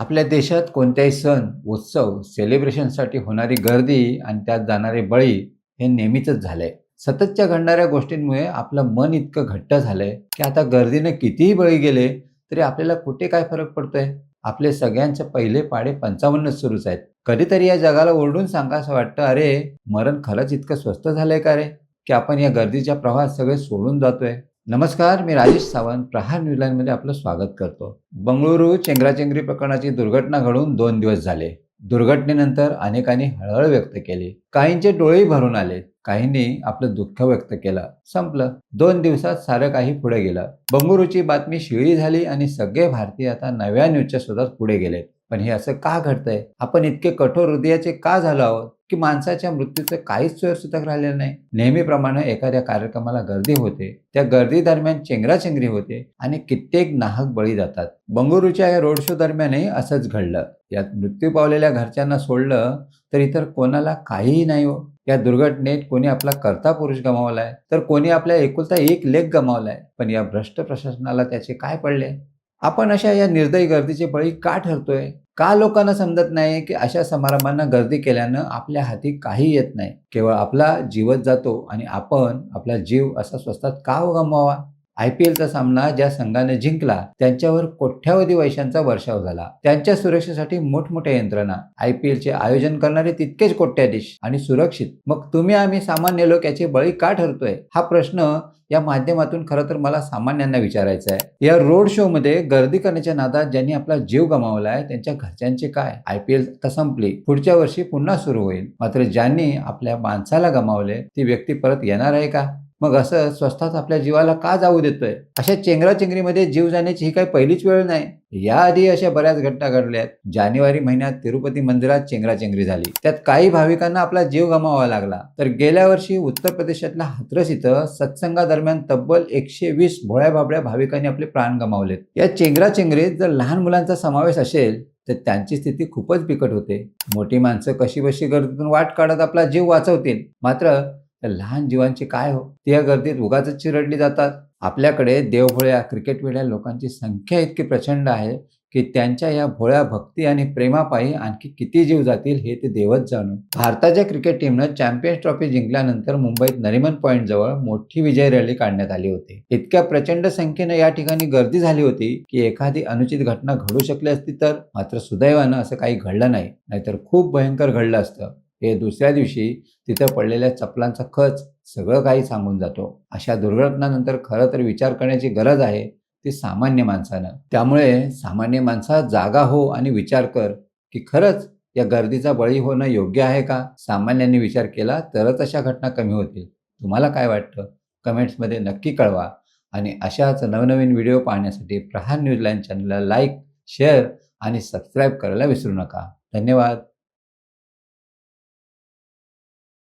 आपल्या देशात कोणत्याही सण उत्सव सेलिब्रेशनसाठी होणारी गर्दी आणि त्यात जाणारे बळी हे नेहमीचंच झालंय. सततच्या घडणाऱ्या गोष्टींमुळे आपलं मन इतकं घट्ट झालंय की आता गर्दीने कितीही बळी गेले तरी आपल्याला कुठे काय फरक पडतोय? आपले सगळ्यांचे पहिले पाडे पंचावन्नच सुरूच आहेत. कधीतरी या जगाला ओरडून सांगा असं वाटतं अरे मरण खरंच इतकं स्वस्त झालंय का रे? की आपण या गर्दीच्या प्रवाहात सगळे सोडून जातोय. नमस्कार मी राजेश सावंत प्रहार न्यूजलाईनमध्ये आपलं स्वागत करतो. बंगळुरू चेंगराचेंगरी प्रकरणाची दुर्घटना घडून दोन दिवस झाले. दुर्घटनेनंतर अनेकांनी हळहळ व्यक्त केली. काहींचे डोळेही भरून आले काहींनी आपलं दुःख व्यक्त केलं. संपलं. दोन दिवसात सारं काही पुढे गेलं. बंगळुरूची बातमी शिळी झाली आणि सगळे भारतीय आता नव्या न्यूजच्या शोधात पुढे गेलेत. पण हे असं का घडतंय? आपण इतके कठोर हृदयाचे का झालो आहोत? की माणसाच्या मृत्यूचं काहीच सोयसुतक राहिलेलं नाही. नेहमीप्रमाणे एखाद्या कार्यक्रमाला गर्दी होते. त्या गर्दी दरम्यान चेंगराचेंगरी होते आणि कित्येक नाहक बळी जातात. बंगळुरूच्या या रोड शो दरम्यानही असंच घडलं. यात मृत्यू पावलेल्या घरच्यांना सोडलं तर इतर कोणाला काहीही नाही हो. या दुर्घटनेत कोणी आपला कर्ता पुरुष गमावलाय तर कोणी आपल्या एकुलता एक लेख गमावलाय. पण या भ्रष्ट प्रशासनाला त्याचे काय पडले? आपण अशा या निर्दयी गर्दीचे बळी का ठरतोय? का लोकांना समजत नाही की अशा समारंभांना गर्दी केल्यानं आपल्या हाती काही येत नाही? केवळ आपला जीवच जातो आणि आपण आपला जीव असा स्वस्तात का हो गमवावा आय पी एलचा सामना ज्या संघाने जिंकला त्यांच्यावर कोट्यावधी वैशांचा वर्षाव झाला. त्यांच्या सुरक्षेसाठी मोठमोठ्या यंत्रणा आय पी एलचे आयोजन करणारे तितकेच कोट्याधीश आणि सुरक्षित. मग तुम्ही आम्ही सामान्य लोक याचे बळी का ठरतोय? हा प्रश्न या माध्यमातून खरं तर मला सामान्यांना विचारायचा आहे. या रोड शो मध्ये गर्दी करण्याच्या नादात ज्यांनी आपला जीव गमावलाय त्यांच्या घरच्यांचे काय? आय पी एल तर संपली. पुढच्या वर्षी पुन्हा सुरू होईल. मात्र ज्यांनी आपल्या माणसाला गमावले ती व्यक्ती परत येणार आहे का? मग असं स्वस्तात आपल्या जीवाला का जाऊ देतोय? अशा चेंगराचेंगरीमध्ये जीव जाण्याची ही काही पहिलीच वेळ नाही. याआधी अशा बऱ्याच घटना घडल्यात. जानेवारी महिन्यात तिरुपती मंदिरात चेंगराचेंगरी झाली. त्यात काही भाविकांना आपला जीव गमावा लागला. तर गेल्या वर्षी उत्तर प्रदेशातल्या हाथरस इथं सत्संगादरम्यान तब्बल एकशे वीस भोळ्या भाबड्या भाविकांनी आपले प्राण गमावलेत. या चेंगराचेंगरीत जर लहान मुलांचा समावेश असेल तर त्यांची स्थिती खूपच बिकट होते. मोठी माणसं कशी बशी गर्दीतून वाट काढत आपला जीव वाचवतील? मात्र तर लहान जीवांचे काय हो? ते या गर्दीत उगाच चिरडली जातात. आपल्याकडे देवभोळ्या क्रिकेट वेड्या लोकांची संख्या इतकी प्रचंड आहे की त्यांच्या या भोळ्या भक्ती आणि प्रेमापायी आणखी किती जीव जातील हे ते देवच जाणून. भारताच्या क्रिकेट टीमनं चॅम्पियन्स ट्रॉफी जिंकल्यानंतर मुंबईत नरिमन पॉईंट जवळ मोठी विजय रॅली काढण्यात आली होती. इतक्या प्रचंड संख्येनं या ठिकाणी गर्दी झाली होती की एखादी अनुचित घटना घडू शकली असती तर मात्र सुदैवानं असं काही घडलं नाही. नाहीतर खूप भयंकर घडलं असतं. हे दुसऱ्या दिवशी तिथं पडलेल्या चपलांचा खच सगळं काही सांगून जातो. अशा दुर्घटनानंतर खरं तर विचार करण्याची गरज आहे ती सामान्य माणसानं. त्यामुळे सामान्य माणसा जागा हो आणि विचार कर की खरंच या गर्दीचा बळी होणं योग्य आहे का? सामान्यांनी विचार केला तरच अशा घटना कमी होतील. तुम्हाला काय वाटतं? कमेंट्समध्ये नक्की कळवा आणि अशाच नवनवीन व्हिडिओ पाहण्यासाठी प्रहार न्यूजलाईन चॅनलला लाईक शेअर आणि सबस्क्राईब करायला विसरू नका. धन्यवाद.